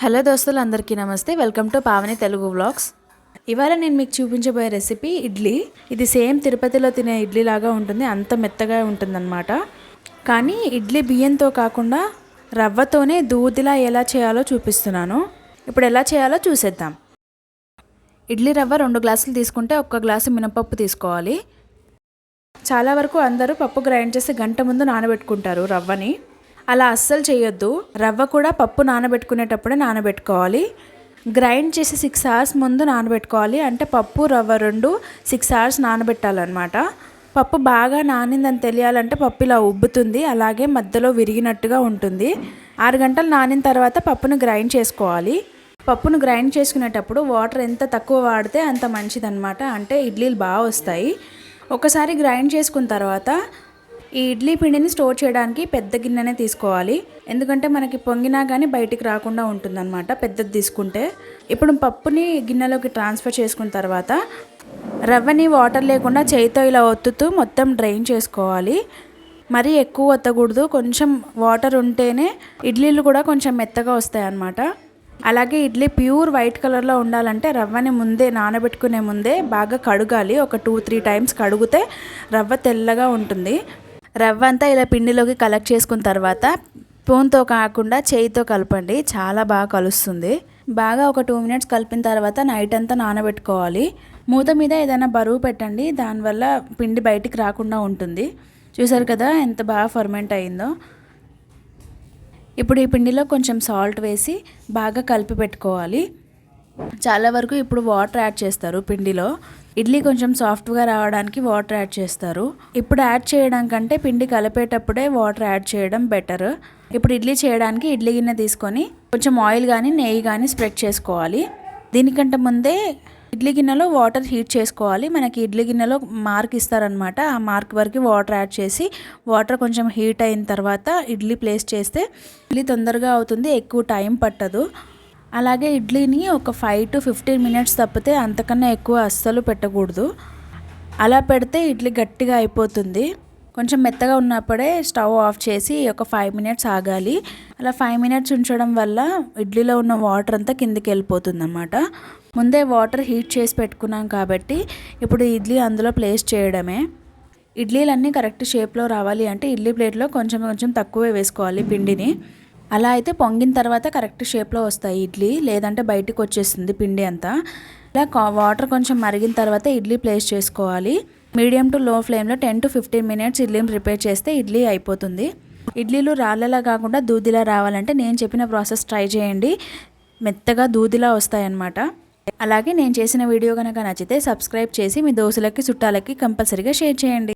Hello దోస్తులు అందరికీ నమస్తే. Welcome to Pavani Telugu vlogs. ఇవాళ నేను మీకు చూపించబోయే రెసిపీ ఇడ్లీ. ఇది సేమ్ తిరుపతిలో తినే ఇడ్లీ లాగా ఉంటుంది అంత మెత్తగా ఉంటుందన్నమాట. కానీ ఇడ్లీ బియ్యంతో కాకుండా రవ్వతోనే దూదిలా ఎలా చేయాలో చూపిస్తున్నాను. ఇప్పుడు ఎలా చేయాలో చూసేద్దాం. ఇడ్లీ రవ్వ రెండు గ్లాసులు తీసుకుంటే ఒక్క గ్లాసు మినపప్పు తీసుకోవాలి. చాలా వరకు అందరూ పప్పు గ్రైండ్ చేసి గంట ముందు నానబెట్టుకుంటారు రవ్వని. అలా అస్సలు చేయొద్దు. రవ్వ కూడా పప్పు నానబెట్టుకునేటప్పుడే నానబెట్టుకోవాలి. గ్రైండ్ చేసి సిక్స్ అవర్స్ ముందు నానబెట్టుకోవాలి. అంటే పప్పు రవ్వ రెండు సిక్స్ అవర్స్ నానబెట్టాలన్నమాట. పప్పు బాగా నానిందని తెలియాలంటే పప్పు ఇలా ఉబ్బుతుంది. అలాగే మధ్యలో విరిగినట్టుగా ఉంటుంది. ఆరు గంటలు నానిన తర్వాత పప్పును గ్రైండ్ చేసుకోవాలి. పప్పును గ్రైండ్ చేసుకునేటప్పుడు వాటర్ ఎంత తక్కువ వాడితే అంత మంచిదన్నమాట. అంటే ఇడ్లీలు బాగా వస్తాయి. ఒకసారి గ్రైండ్ చేసుకున్న తర్వాత ఈ ఇడ్లీ పిండిని స్టోర్ చేయడానికి పెద్ద గిన్నెనే తీసుకోవాలి. ఎందుకంటే మనకి పొంగినా కానీ బయటికి రాకుండా ఉంటుందన్నమాట పెద్దది తీసుకుంటే. ఇప్పుడు పప్పుని గిన్నెలోకి ట్రాన్స్ఫర్ చేసుకున్న తర్వాత రవ్వని వాటర్ లేకుండా చేయితో ఇలా ఒత్తుతూ మొత్తం డ్రైన్ చేసుకోవాలి. మరీ ఎక్కువ ఒత్తకూడదు. కొంచెం వాటర్ ఉంటేనే ఇడ్లీలు కూడా కొంచెం మెత్తగా వస్తాయి అన్నమాట అలాగే ఇడ్లీ ప్యూర్ వైట్ కలర్లో ఉండాలంటే రవ్వని ముందే నానబెట్టుకునే ముందే బాగా కడగాలి. ఒక టూ త్రీ టైమ్స్ కడిగితే రవ్వ తెల్లగా ఉంటుంది. రవ్వ అంతా ఇలా పిండిలోకి కలెక్ట్ చేసుకున్న తర్వాత స్పూన్తో కాకుండా చేయితో కలపండి. చాలా బాగా కలుస్తుంది. బాగా ఒక టూ మినిట్స్ కలిపిన తర్వాత నైట్ అంతా నానబెట్టుకోవాలి. మూత మీద ఏదైనా బరువు పెట్టండి. దానివల్ల పిండి బయటికి రాకుండా ఉంటుంది. చూసారు కదా ఎంత బాగా ఫర్మెంట్ అయిందో. ఇప్పుడు ఈ పిండిలో కొంచెం సాల్ట్ వేసి బాగా కలిపి పెట్టుకోవాలి. చాలా వరకు ఇప్పుడు వాటర్ యాడ్ చేస్తారు పిండిలో. ఇడ్లీ కొంచెం సాఫ్ట్గా రావడానికి వాటర్ యాడ్ చేస్తారు. ఇప్పుడు యాడ్ చేయడం కంటే పిండి కలిపేటప్పుడే వాటర్ యాడ్ చేయడం బెటర్. ఇప్పుడు ఇడ్లీ చేయడానికి ఇడ్లీ గిన్నె తీసుకొని కొంచెం ఆయిల్ కానీ నెయ్యి కానీ స్ప్రెడ్ చేసుకోవాలి. దీనికంటే ముందే ఇడ్లీ గిన్నెలో వాటర్ హీట్ చేసుకోవాలి. మనకి ఇడ్లీ గిన్నెలో మార్క్ ఇస్తారనమాట ఆ మార్క్ వరకు వాటర్ యాడ్ చేసి వాటర్ కొంచెం హీట్ అయిన తర్వాత ఇడ్లీ ప్లేస్ చేస్తే ఇడ్లీ తొందరగా అవుతుంది. ఎక్కువ టైం పట్టదు. అలాగే ఇడ్లీని ఒక ఫైవ్ టు ఫిఫ్టీన్ మినిట్స్ తప్పితే అంతకన్నా ఎక్కువ అస్సలు పెట్టకూడదు. అలా పెడితే ఇడ్లీ గట్టిగా అయిపోతుంది. కొంచెం మెత్తగా ఉన్నప్పుడే స్టవ్ ఆఫ్ చేసి ఒక ఫైవ్ మినిట్స్ ఆగాలి. అలా ఫైవ్ మినిట్స్ ఉంచడం వల్ల ఇడ్లీలో ఉన్న వాటర్ అంతా కిందికి వెళ్ళిపోతుంది అనమాట ముందే వాటర్ హీట్ చేసి పెట్టుకున్నాం కాబట్టి ఇప్పుడు ఇడ్లీ అందులో ప్లేస్ చేయడమే. ఇడ్లీలన్నీ కరెక్ట్ షేప్లో రావాలి అంటే ఇడ్లీ ప్లేట్లో కొంచెం కొంచెం తక్కువే వేసుకోవాలి పిండిని. అలా అయితే పొంగిన తర్వాత కరెక్ట్ షేప్లో వస్తాయి ఇడ్లీ లేదంటే బయటికి వచ్చేస్తుంది పిండి అంతా. ఇలా వాటర్ కొంచెం మరిగిన తర్వాత ఇడ్లీ ప్లేస్ చేసుకోవాలి. మీడియం టు లో ఫ్లేమ్లో టెన్ టు ఫిఫ్టీన్ మినిట్స్ ఇడ్లీని ప్రిపేర్ చేస్తే ఇడ్లీ అయిపోతుంది. ఇడ్లీలు రాళ్ళలా కాకుండా దూదిలా రావాలంటే నేను చెప్పిన ప్రాసెస్ ట్రై చేయండి. మెత్తగా దూదిలా వస్తాయన్నమాట. అలాగే నేను చేసిన వీడియో కనుక నచ్చితే సబ్స్క్రైబ్ చేసి మీ దోశలకి చుట్టాలకి కంపల్సరీగా షేర్ చేయండి.